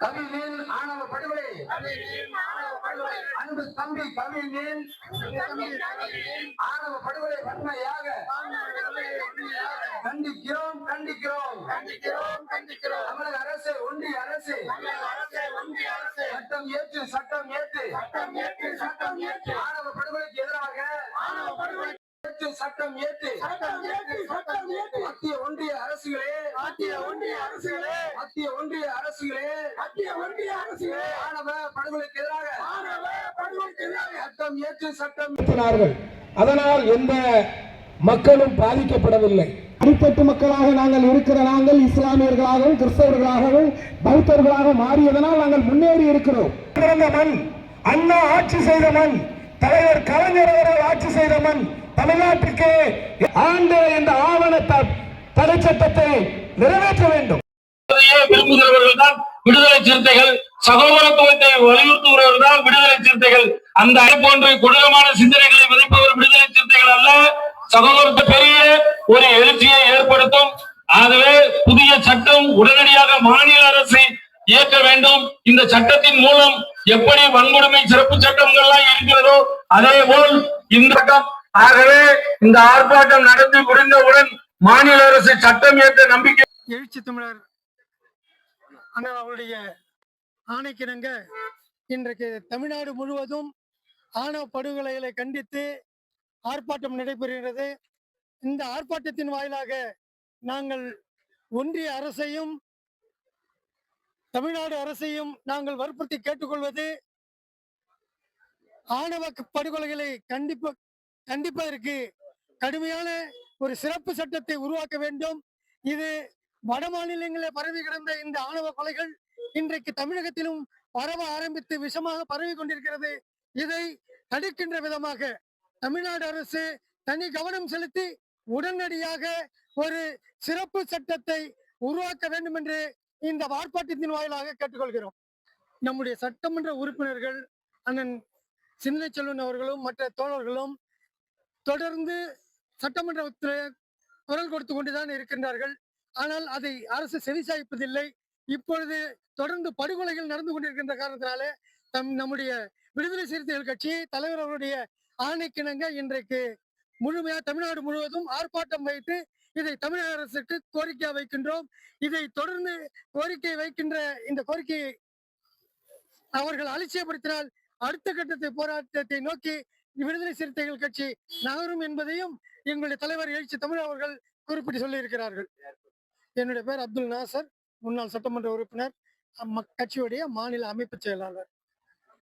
கவிஞன் ஆணவ படுகொலை. அன்பு தம்பி கவிஞன் ஆணவ படுகொலை வன்மையாக கண்டிக்கிறோம் கண்டிக்கிறோம். தமிழக அரசு ஒன்றிய அரசு சட்டம் ஏற்று சட்டம் ஏற்று. ஆணவ படுகொலைக்கு எதிராக ஏற்று சட்டம் ஏற்று மத்திய ஒன்றிய அரசுகளே மத்திய ஒன்றிய அரசுகளே. மத்திய ஒன்றிய அரசுகளே. மத்திய ஒன்றிய அரசுகளே. ஆணவ படுகொலைக்கு எதிராக ஆணவ படுகொலைக்கு எதிராக. சட்டம் ஏற்று சட்டம் அதனால் எந்த மக்களும் பாதிக்கப்படவில்லை. அடித்தட்டு மக்களாக நாங்கள் இருக்கிற நாங்கள் இஸ்லாமியர்களாகவும் கிறிஸ்தவர்களாகவும் பௌத்தர்களாக மாறியதனால் நாங்கள் முன்னேறி இருக்கிறோம். பிறந்த மண் அண்ணா ஆட்சி செய்த மண் தலைவர் கலைஞர் அவர்கள் ஆட்சி செய்த மண் தமிழ்நாட்டுக்கு ஆண்டு இந்த ஆவண தடை சட்டத்தை நிறைவேற்ற வேண்டும். விரும்புகிறவர்கள் தான் விடுதலை சிறுத்தைகள் சகோதரத்துவத்தை வலியுறுத்துகிறவர்கள் தான் விடுதலை சிறுத்தைகள். அந்த அது போன்ற கொடூரமான சிந்தனைகளை விதைப்பவர் விடுதலை சிறுத்தைகள் அல்ல. சகோதரத்து பெரிய ஒரு எழுச்சியை ஏற்படுத்தும். ஆகவே புதிய சட்டம் உடனடியாக மாநில அரசு இயக்க வேண்டும். இந்த சட்டத்தின் மூலம் எப்படி வன்கொடுமை சிறப்பு சட்டங்கள்லாம் இருக்கிறதோ அதே போல் இந்த ஆகவே இந்த ஆர்ப்பாட்டம் நடந்து முடிந்தவுடன் மாநில அரசு சட்டம் ஏற்ற நம்பிக்கை எழுச்சி தமிழர் ஆனால் அவருடைய ஆணைக்கிணங்க இன்றைக்கு தமிழ்நாடு முழுவதும் ஆணவ படுகொலைகளை கண்டித்து ஆர்ப்பாட்டம் நடைபெறுகிறது இந்த ஆர்ப்பாட்டத்தின் வாயிலாக நாங்கள் ஒன்றிய அரசையும் தமிழ்நாடு அரசையும் நாங்கள் வற்புறுத்தி கேட்டுக்கொள்வது ஆணவ படுகொலைகளை கண்டிப்ப கண்டிப்பதற்கு கடுமையான ஒரு சிறப்பு சட்டத்தை உருவாக்க வேண்டும். இது வட மாநிலங்களில் பரவி கிடந்த இந்த ஆணவ கொலைகள் இன்றைக்கு தமிழகத்திலும் பரவ ஆரம்பித்து விஷமாக பரவி கொண்டிருக்கிறது. இதை தடுக்கின்ற விதமாக தமிழ்நாடு அரசு தனி கவனம் செலுத்தி உடனடியாக ஒரு சிறப்பு சட்டத்தை உருவாக்க வேண்டும் என்று இந்த ஆர்ப்பாட்டத்தின் வாயிலாக கேட்டுக்கொள்கிறோம். நம்முடைய சட்டமன்ற உறுப்பினர்கள் அண்ணன் சின்னச்செல்வன் செல்வன் அவர்களும் மற்ற தோழர்களும் தொடர்ந்து சட்டமன்றத்தில் குரல் கொடுத்து கொண்டுதான் இருக்கின்றார்கள். ஆனால் அதை அரசு செவிசாய்ப்பதில்லை. இப்பொழுது தொடர்ந்து படுகொலைகள் நடந்து கொண்டிருக்கின்ற காரணத்தினாலே தம் நம்முடைய விடுதலை சிறுத்தைகள் கட்சி தலைவர் அவருடைய ஆணைக்கிணங்க இன்றைக்கு முழுமையா தமிழ்நாடு முழுவதும் ஆர்ப்பாட்டம் வைத்து இதை தமிழக அரசுக்கு கோரிக்கை வைக்கின்றோம். இதை தொடர்ந்து கோரிக்கை வைக்கின்ற இந்த கோரிக்கையை அவர்கள் அலட்சியப்படுத்தினால் அடுத்த கட்டத்தை போராட்டத்தை நோக்கி விடுதலை சிறுத்தைகள் கட்சி நகரும் என்பதையும் எங்களுடைய தலைவர் எழுச்சி தமிழ் அவர்கள் குறிப்பிட்டு சொல்லியிருக்கிறார்கள். என்னுடைய பேர் அப்துல் நாசர் முன்னாள் சட்டமன்ற உறுப்பினர் கட்சியுடைய மாநில அமைப்பு செயலாளர்.